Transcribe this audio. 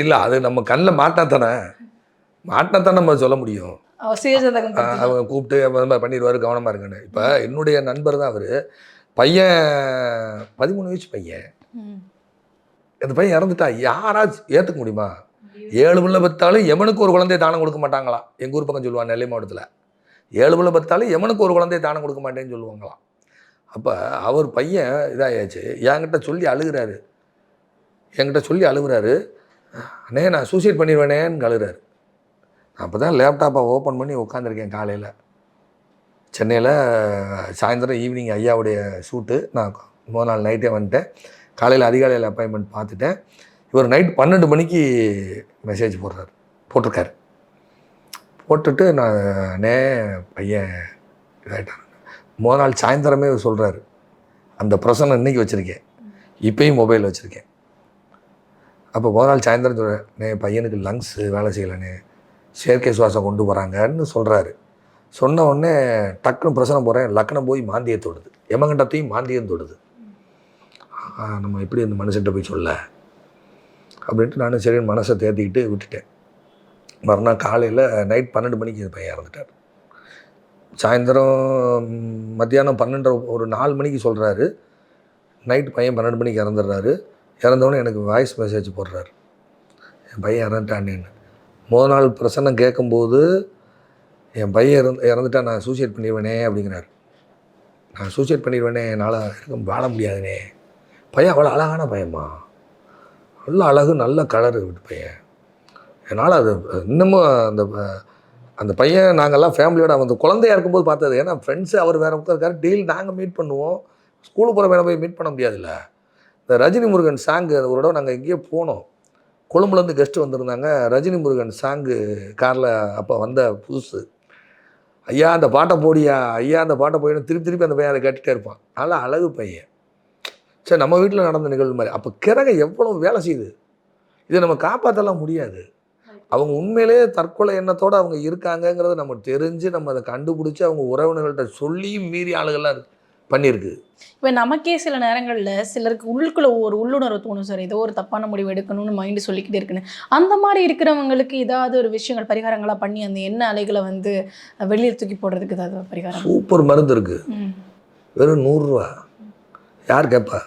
இல்லை அது நம்ம கண்ணில் மாட்டினா தானே? மாட்டினா தான் நம்ம சொல்ல முடியும்? அவங்க கூப்பிட்டு அந்த மாதிரி பண்ணிடுவார் கவனமாக இருக்குன்னு இப்போ என்னுடைய நண்பர் தான் அவர். பையன் பதிமூணு வயசு பையன். இந்த பையன் இறந்துட்டா யாராச்சும் ஏற்றுக்க முடியுமா? ஏழு பிள்ளை பத்தாலும் எவனுக்கு ஒரு குழந்தைய தானம் கொடுக்க மாட்டாங்களாம் எங்கள் ஊர் பக்கம் சொல்லுவாங்க நெல்லை மாவட்டத்தில். ஏழு பிள்ளை பத்தாலும் எவனுக்கு ஒரு குழந்தைய தானம் கொடுக்க மாட்டேன்னு சொல்லுவாங்களாம். அப்போ அவர் பையன் இதாயாச்சு என்கிட்ட சொல்லி அழுகிறாரு. என்கிட்ட சொல்லி அழுகுறாரு. அண்ணே நான் சூசைட் பண்ணிடுவேனேன்னு அழுகிறாரு அப்போ தான் லேப்டாப்பை ஓப்பன் பண்ணி உட்காந்துருக்கேன் காலையில். சென்னையில் சாயந்தரம் ஈவினிங் ஐயாவுடைய ஷூட்டு நான் முதல் நாள் நைட்டே வந்துட்டேன். காலையில் அதிகாலையில் அப்பாயின்மெண்ட் பார்த்துட்டேன். இவர் நைட் பன்னெண்டு மணிக்கு மெசேஜ் போடுறாரு போட்டிருக்காரு. போட்டுட்டு நான் நே பையன் இதாகிட்டான் முதல் நாள் சாயந்தரமே சொல்கிறாரு அந்த பிரசனை இன்னைக்கு வச்சுருக்கேன். இப்போயும் மொபைல் வச்சுருக்கேன். அப்போ முதல் நாள் சாயந்தரம் சொல்கிறேன் நே பையனுக்கு லங்ஸு வேலை செய்யலைண்ணே. செயற்கை சுவாசம் கொண்டு போகிறாங்கன்னு சொல்கிறாரு சொன்ன உடனே டக்குன்னு பிரசனம் போகிறேன் லக்னம் போய் மாந்தியை தொடுது. எமகண்டத்தையும் மாந்தியம் தொடுது. நம்ம எப்படி அந்த மனுஷன்ட்ட போய் சொல்ல? அப்படின்ட்டு நானும் சரி மனசை தேர்த்திக்கிட்டு விட்டுட்டேன். மறுநாள் காலையில் நைட் பன்னெண்டு மணிக்கு இந்த பையன் இறந்துட்டார். சாயந்தரம் மத்தியானம் பன்னெண்டு ஒரு நாலு மணிக்கு சொல்கிறாரு நைட் பையன் பன்னெண்டு மணிக்கு இறந்துடுறாரு. இறந்தவொடனே எனக்கு வாய்ஸ் மெசேஜ் போடுறாரு. என் பையன் இறந்துட்டானேன்னு. முதல் நாள் பிரசன்னம் கேட்கும்போது என் பையன் இறந்து இறந்துட்டா நான் சூசைட் பண்ணிடுவேனே அப்படிங்கிறார். நான் சூசைட் பண்ணிடுவேனே என்னால் இருக்க வாழ முடியாதுனே. பையன் அவ்வளோ அழகான பையன்மா. நல்ல அழகு நல்ல கலரு விட்டு பையன். என்னால் அது இன்னமும் அந்த அந்த பையன் நாங்கள்லாம் ஃபேமிலியோட அந்த குழந்தையா இருக்கும்போது பார்த்தது ஏன்னா ஃப்ரெண்ட்ஸு அவர் வேறு பக்கம் டெய்லி நாங்கள் மீட் பண்ணுவோம். ஸ்கூலுக்கு போகிற வேலை போய் மீட் பண்ண முடியாதுல்ல. இந்த ரஜினி முருகன் சாங்கு ஒரு தடவை நாங்கள் எங்கேயோ போனோம். கொழும்புலேருந்து கெஸ்ட்டு வந்திருந்தாங்க. ரஜினி முருகன் சாங்கு காரில் அப்போ வந்த புதுசு. ஐயா அந்த பாட்டை போடியா? ஐயா அந்த பாட்டை போயிடும் திருப்பி திருப்பி அந்த பையன் அதை கேட்டுகிட்டே இருப்பான். நல்லா அழகு பையன். சரி நம்ம வீட்டில் நடந்த நிகழ்வு மாதிரி. அப்போ கிறகை எவ்வளோ வேலை செய்யுது? இதை நம்ம காப்பாற்றலாம் முடியாது. அவங்க உண்மையிலேயே தற்கொலை எண்ணத்தோடு அவங்க இருக்காங்கங்கிறத நம்ம தெரிஞ்சு நம்ம அதை கண்டுபிடிச்சி அவங்க உறவினர்கள்ட்ட சொல்லியும் மீறி ஆளுகள்லாம் இருக்குது பண்ணியிருக்கு இப்போ நமக்கே சில நேரங்களில் சிலருக்கு உள்ளுக்குள்ள ஒரு உள்ளுணர்வு தோணும். சார் ஏதோ ஒரு தப்பான முடிவு எடுக்கணும்னு மைண்டு சொல்லிக்கிட்டே இருக்குன்னு. அந்த மாதிரி இருக்கிறவங்களுக்கு ஏதாவது ஒரு விஷயங்கள் பரிகாரங்களா பண்ணி அந்த எண்ணெய் அலைகளை வந்து வெளியே தூக்கி போடுறதுக்கு ஏதாவது பரிகாரம்? சூப்பர் மருந்து இருக்குது. வெறும் நூறுரூவா யார் கேட்பா